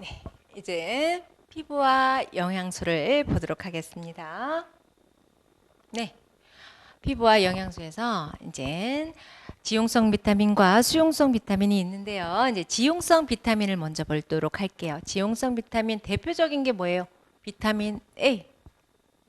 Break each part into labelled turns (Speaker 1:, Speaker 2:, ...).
Speaker 1: 네, 이제 피부와 영양소를 보도록 하겠습니다. 네, 피부와 영양소에서 이제 지용성 비타민과 수용성 비타민이 있는데요. 이제 지용성 비타민을 먼저 보도록 할게요. 지용성 비타민 대표적인 게 뭐예요? 비타민 A.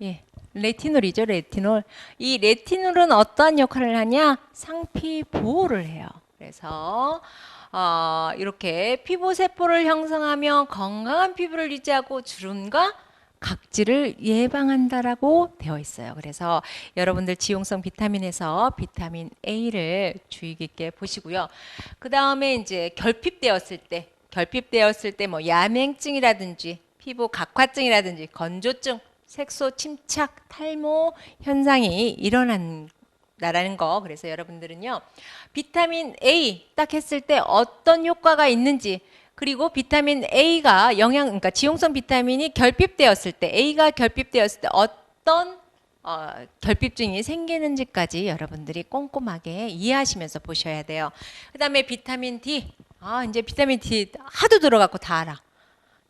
Speaker 1: 예. 레티놀이죠, 레티놀. 이 레티놀은 어떠한 역할을 하냐? 상피 보호를 해요. 그래서 어, 이렇게 피부 세포를 형성하며 건강한 피부를 유지하고 주름과 각질을 예방한다라고 되어 있어요. 그래서 여러분들 지용성 비타민에서 비타민 A를 주의 깊게 보시고요. 그 다음에 이제 결핍되었을 때, 결핍되었을 때 뭐 야맹증이라든지 피부 각화증이라든지 건조증, 색소 침착, 탈모 현상이 일어난 나라는 거. 그래서 여러분들은요. 비타민 A 딱 했을 때 어떤 효과가 있는지 그리고 비타민 A가 영양 그러니까 지용성 비타민이 결핍되었을 때 A가 결핍되었을 때 어떤 어, 결핍증이 생기는지까지 여러분들이 꼼꼼하게 이해하시면서 보셔야 돼요. 그 다음에 비타민 D. 아, 이제 비타민 D 하도 들어갖고 다 알아.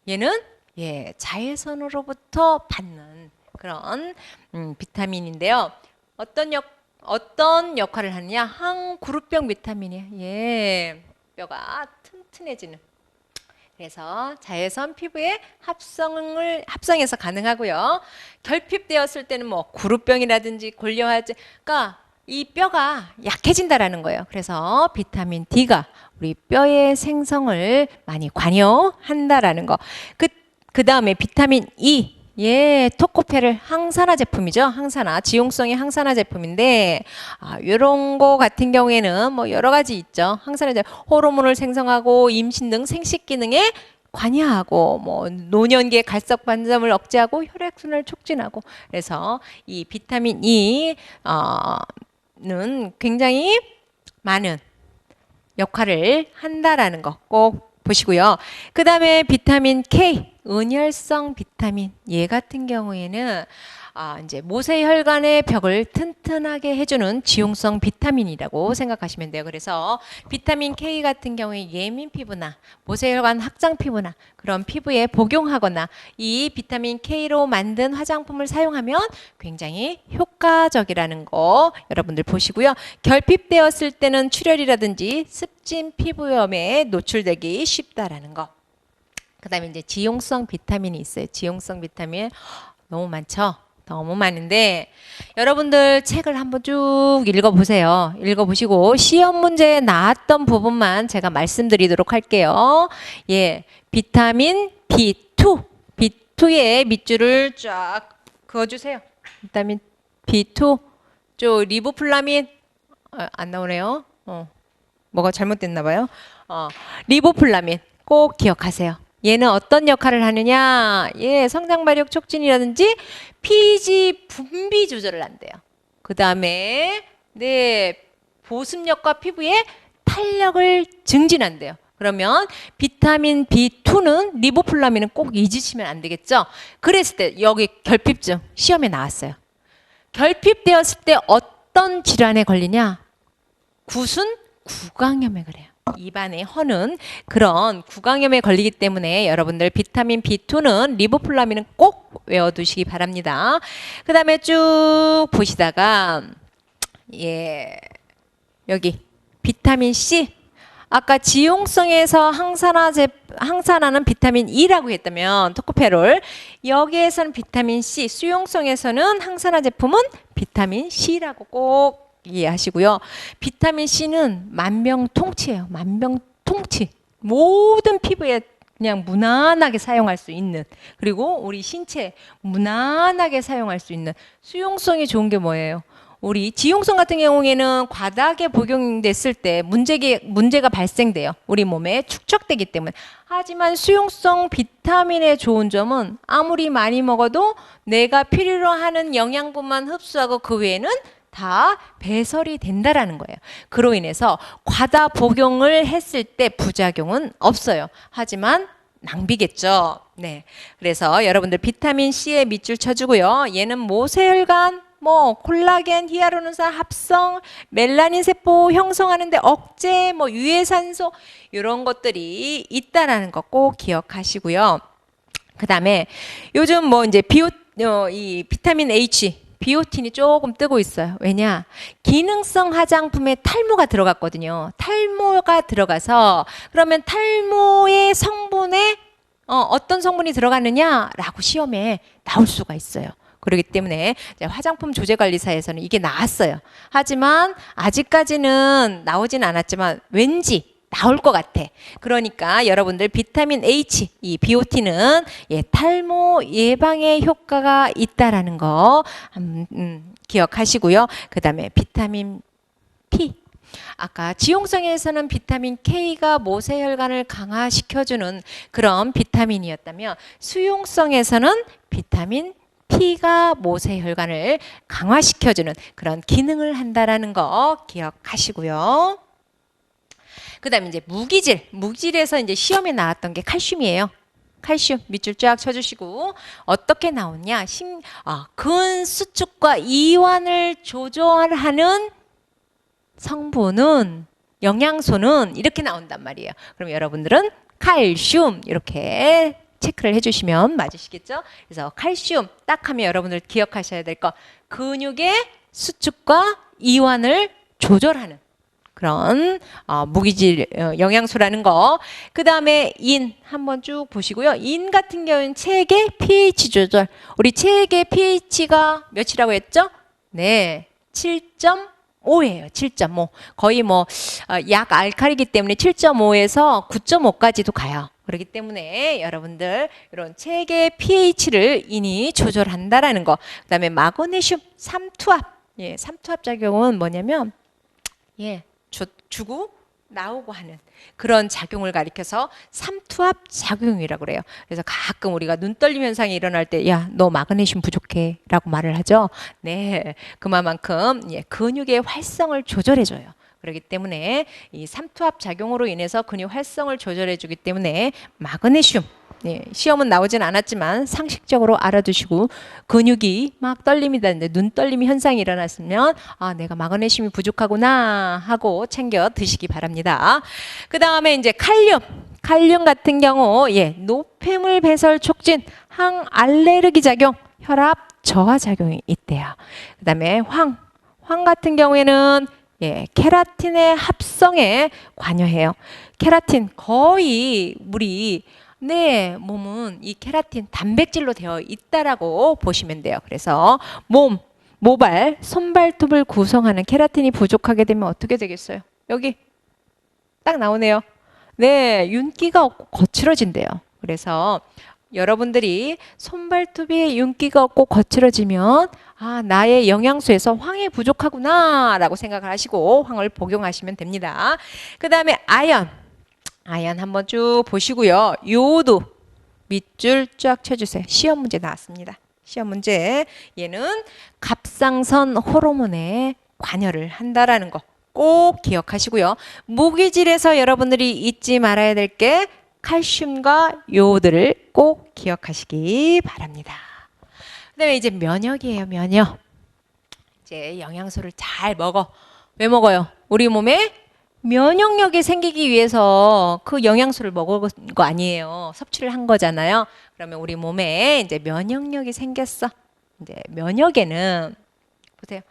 Speaker 1: 얘는 예, 자외선으로부터 받는 그런 음, 비타민인데요. 어떤 역 어떤 역할을 하느냐? 항그룹병 비타민이에요. 예. 뼈가 튼튼해지는. 그래서 자외선 피부에 합성을 합성해서 가능하고요. 결핍되었을 때는 뭐 구루병이라든지 골려하지 그러니까 이 뼈가 약해진다라는 거예요. 그래서 비타민 D가 우리 뼈의 생성을 많이 관여한다라는 거. 그 그 다음에 비타민 E 예, 토코페를 항산화 제품이죠. 항산화, 지용성의 항산화 제품인데, 아, 요런 거 같은 경우에는 뭐 여러 가지 있죠. 항산화 제품, 호르몬을 생성하고 임신 등 생식 기능에 관여하고, 뭐, 노년기의 갈석 반점을 억제하고 혈액순환을 촉진하고, 그래서 이 비타민 E, 어, 는 굉장히 많은 역할을 한다라는 거 꼭 보시고요. 그 다음에 비타민 K, 은혈성 비타민. 얘 같은 경우에는 아, 이제 모세혈관의 벽을 튼튼하게 해주는 지용성 비타민이라고 생각하시면 돼요. 그래서 비타민 K 같은 경우에 예민 피부나 모세혈관 확장 피부나 그런 피부에 복용하거나 이 비타민 K로 만든 화장품을 사용하면 굉장히 효과적이라는 거 여러분들 보시고요. 결핍되었을 때는 출혈이라든지 습진 피부염에 노출되기 쉽다라는 거. 그다음에 이제 지용성 비타민이 있어요. 지용성 비타민 너무 많죠. 너무 많은데 여러분들 책을 한번 쭉 읽어보세요. 읽어보시고 시험 문제에 나왔던 부분만 제가 말씀드리도록 할게요. 예, 비타민 B2, B2의 밑줄을 쫙 그어주세요. 비타민 B2, 저 리보플라민 어, 안 나오네요. 어, 뭐가 잘못됐나 봐요. 어, 리보플라민 꼭 기억하세요. 얘는 어떤 역할을 하느냐? 예, 성장 발육 촉진이라든지 피지 분비 조절을 한대요. 그 다음에 네 보습력과 피부의 탄력을 증진한대요. 그러면 비타민 B2는 리보플라민은 꼭 잊으시면 안 되겠죠? 그랬을 때 여기 결핍증 시험에 나왔어요. 결핍되었을 때 어떤 질환에 걸리냐? 굿은 구강염에 그래요. 입안에 허는 그런 구강염에 걸리기 때문에 여러분들 비타민 B2는 리보플라민은 꼭 외워두시기 바랍니다. 그 다음에 쭉 보시다가 예 여기 비타민 C 아까 지용성에서 항산화 제, 항산화는 비타민 E라고 했다면 토코페롤 여기에서는 비타민 C 수용성에서는 항산화 제품은 비타민 C라고 꼭 이해하시고요. 비타민 C는 만병통치예요. 만병통치. 모든 피부에 그냥 무난하게 사용할 수 있는 그리고 우리 신체 무난하게 사용할 수 있는 수용성이 좋은 게 뭐예요? 우리 지용성 같은 경우에는 과다하게 복용됐을 때 문제가 문제가 발생돼요. 우리 몸에 축적되기 때문에. 하지만 수용성 비타민의 좋은 점은 아무리 많이 먹어도 내가 필요로 하는 영양분만 흡수하고 그 외에는 다 배설이 된다라는 거예요. 그로 인해서 과다 복용을 했을 때 부작용은 없어요. 하지만 낭비겠죠. 네. 그래서 여러분들 비타민 C에 밑줄 쳐주고요. 얘는 모세혈관 뭐 콜라겐, 히아루론산 합성, 멜라닌 세포 형성하는데 억제, 뭐 유해산소 이런 것들이 있다라는 거꼭 기억하시고요. 그다음에 요즘 뭐 이제 비오 어, 이 비타민 H 비오틴이 조금 뜨고 있어요. 왜냐? 기능성 화장품에 탈모가 들어갔거든요. 탈모가 들어가서 그러면 탈모의 성분에 어, 어떤 성분이 들어가느냐라고 시험에 나올 수가 있어요. 그렇기 때문에 화장품 조제관리사에서는 이게 나왔어요. 하지만 아직까지는 나오진 않았지만 왠지 나올 것 같아. 그러니까 여러분들 비타민 H, 이 비오틴은 예, 탈모 예방에 효과가 있다라는 거 음, 음, 기억하시고요. 그 다음에 비타민 P. 아까 지용성에서는 비타민 K가 모세혈관을 강화시켜주는 그런 비타민이었다면 수용성에서는 비타민 P가 모세혈관을 강화시켜주는 그런 기능을 한다라는 거 기억하시고요. 그다음에 이제 무기질, 무기질에서 이제 시험에 나왔던 게 칼슘이에요. 칼슘 밑줄 쫙 쳐주시고 어떻게 나오냐? 심, 아, 근 수축과 이완을 조절하는 성분은 영양소는 이렇게 나온단 말이에요. 그럼 여러분들은 칼슘 이렇게 체크를 해주시면 맞으시겠죠? 그래서 칼슘 딱 하면 여러분들 기억하셔야 될 거 근육의 수축과 이완을 조절하는 그런 어, 무기질 어, 영양소라는 거. 그 다음에 인 한번 쭉 보시고요. 인 같은 경우는 체계 pH 조절. 우리 체계 pH가 몇이라고 했죠? 네, 7.5예요. 7.5. 거의 뭐약 알칼리기 때문에 7.5에서 9.5까지도 가요. 그렇기 때문에 여러분들 이런 체계 pH를 인이 조절한다라는 거. 그다음에 마그네슘 삼투압. 예, 삼투압 작용은 뭐냐면 예, 주, 주고 나오고 하는 그런 작용을 가리켜서 삼투압 작용이라고 그래요. 그래서 가끔 우리가 눈 떨림 현상이 일어날 때, 야, 너 마그네슘 부족해 라고 말을 하죠. 네, 그만큼 예, 근육의 활성을 조절해줘요. 그렇기 때문에 이 삼투압 작용으로 인해서 근육 활성을 조절해주기 때문에 마그네슘 예, 시험은 나오진 않았지만 상식적으로 알아두시고 근육이 막 떨림이 되는데 눈 떨림이 현상이 일어났으면 아 내가 마그네슘이 부족하구나 하고 챙겨 드시기 바랍니다. 그 다음에 이제 칼륨 칼륨 같은 경우 예 노폐물 배설 촉진 항알레르기 작용 혈압 저하 작용이 있대요. 그 다음에 황 황 같은 경우에는 예, 케라틴의 합성에 관여해요. 케라틴 거의 우리 내 몸은 이 케라틴 단백질로 되어 있다라고 보시면 돼요. 그래서 몸, 모발, 손발톱을 구성하는 케라틴이 부족하게 되면 어떻게 되겠어요? 여기 딱 나오네요. 네, 윤기가 없고 거칠어진대요. 그래서 여러분들이 손발톱에 윤기가 없고 거칠어지면 아, 나의 영양소에서 황이 부족하구나라고 생각을 하시고 황을 복용하시면 됩니다. 그 다음에 아연. 아연 한번 쭉 보시고요. 요오드 밑줄 쫙 쳐주세요. 시험 문제 나왔습니다. 시험 문제. 얘는 갑상선 호르몬에 관여를 한다라는 거 꼭 기억하시고요. 무기질에서 여러분들이 잊지 말아야 될 게 칼슘과 요오드를 꼭 기억하시기 바랍니다. 그다음에 이제 면역이에요. 면역. 이제 영양소를 잘 먹어. 왜 먹어요? 우리 몸에 면역력이 생기기 위해서 그 영양소를 먹은 거 아니에요. 섭취를 한 거잖아요. 그러면 우리 몸에 이제 면역력이 생겼어. 이제 면역에는 보세요.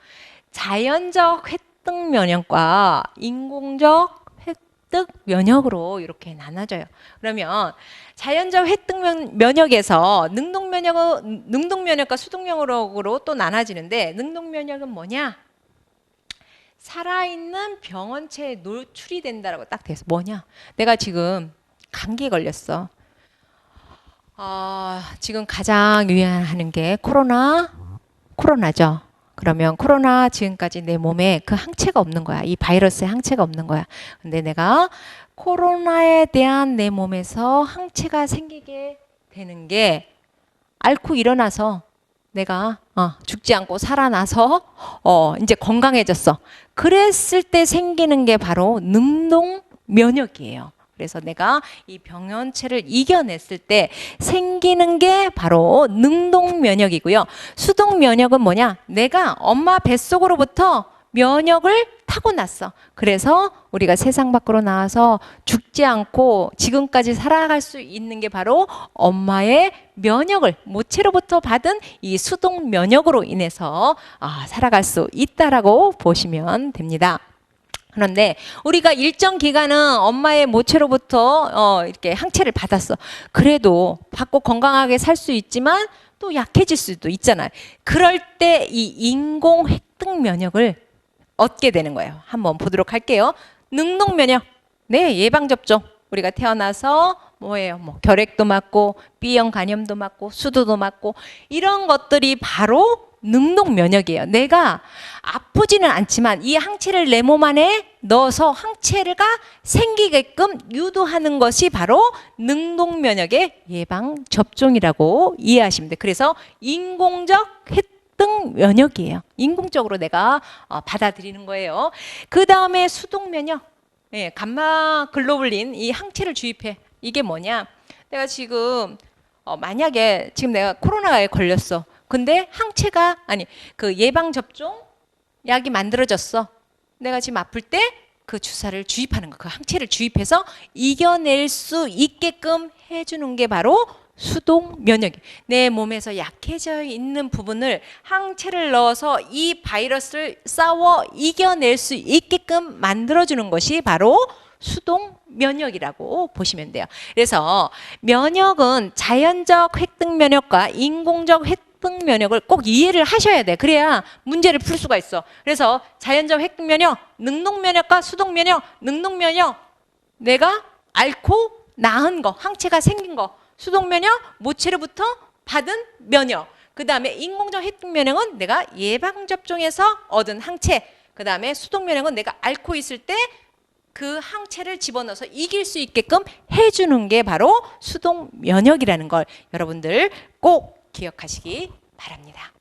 Speaker 1: 자연적 획득 면역과 인공적 획득 면역으로 이렇게 나눠져요. 그러면 자연적 획득 면- 면역에서 능동 면역은 능동 면역과 수동 면역으로 또 나눠지는데 능동 면역은 뭐냐? 살아있는 병원체에 노출이 된다라고 딱 돼서 뭐냐? 내가 지금 감기 걸렸어. 아, 지금 가장 유행하는 게 코로나, 코로나죠. 그러면 코로나 지금까지 내 몸에 그 항체가 없는 거야. 이 바이러스의 항체가 없는 거야. 근데 내가 코로나에 대한 내 몸에서 항체가 생기게 되는 게 앓고 일어나서 내가 어, 죽지 않고 살아나서 어, 이제 건강해졌어. 그랬을 때 생기는 게 바로 능동 면역이에요. 그래서 내가 이 병원체를 이겨냈을 때 생기는 게 바로 능동 면역이고요. 수동 면역은 뭐냐? 내가 엄마 뱃속으로부터 면역을 타고났어. 그래서 우리가 세상 밖으로 나와서 죽지 않고 지금까지 살아갈 수 있는 게 바로 엄마의 면역을 모체로부터 받은 이 수동 면역으로 인해서 아, 살아갈 수 있다라고 보시면 됩니다. 그런데 우리가 일정 기간은 엄마의 모체로부터 어, 이렇게 항체를 받았어. 그래도 받고 건강하게 살 수 있지만 또 약해질 수도 있잖아요. 그럴 때 이 인공 획득 면역을 얻게 되는 거예요. 한번 보도록 할게요. 능동 면역. 네, 예방 접종. 우리가 태어나서 뭐예요? 뭐 결핵도 맞고 B형 간염도 맞고 수두도 맞고 이런 것들이 바로 능동 면역이에요. 내가 아프지는 않지만 이 항체를 내 몸 안에 넣어서 항체가 생기게끔 유도하는 것이 바로 능동 면역의 예방 접종이라고 이해하시면 돼요. 그래서 인공적 획득 면역이에요. 인공적으로 내가 어, 받아들이는 거예요. 그 다음에 수동 면역. 예, 감마 글로불린 이 항체를 주입해. 이게 뭐냐? 내가 지금 어, 만약에 지금 내가 코로나에 걸렸어. 근데 항체가 아니 그 예방 접종 약이 만들어졌어. 내가 지금 아플 때 그 주사를 주입하는 거, 그 항체를 주입해서 이겨낼 수 있게끔 해주는 게 바로 수동 면역. 내 몸에서 약해져 있는 부분을 항체를 넣어서 이 바이러스를 싸워 이겨낼 수 있게끔 만들어주는 것이 바로 수동 면역이라고 보시면 돼요. 그래서 면역은 자연적 획득 면역과 인공적 획득 면역을 꼭 이해를 하셔야 돼. 그래야 문제를 풀 수가 있어. 그래서 자연적 획득 면역, 능동 면역과 수동 면역, 능동 면역 내가 앓고 나은 거, 항체가 생긴 거, 수동 면역 모체로부터 받은 면역. 그 다음에 인공적 획득 면역은 내가 예방 접종에서 얻은 항체. 그 다음에 수동 면역은 내가 앓고 있을 때 그 항체를 집어넣어서 이길 수 있게끔 해주는 게 바로 수동 면역이라는 걸 여러분들 꼭 기억하시기 바랍니다.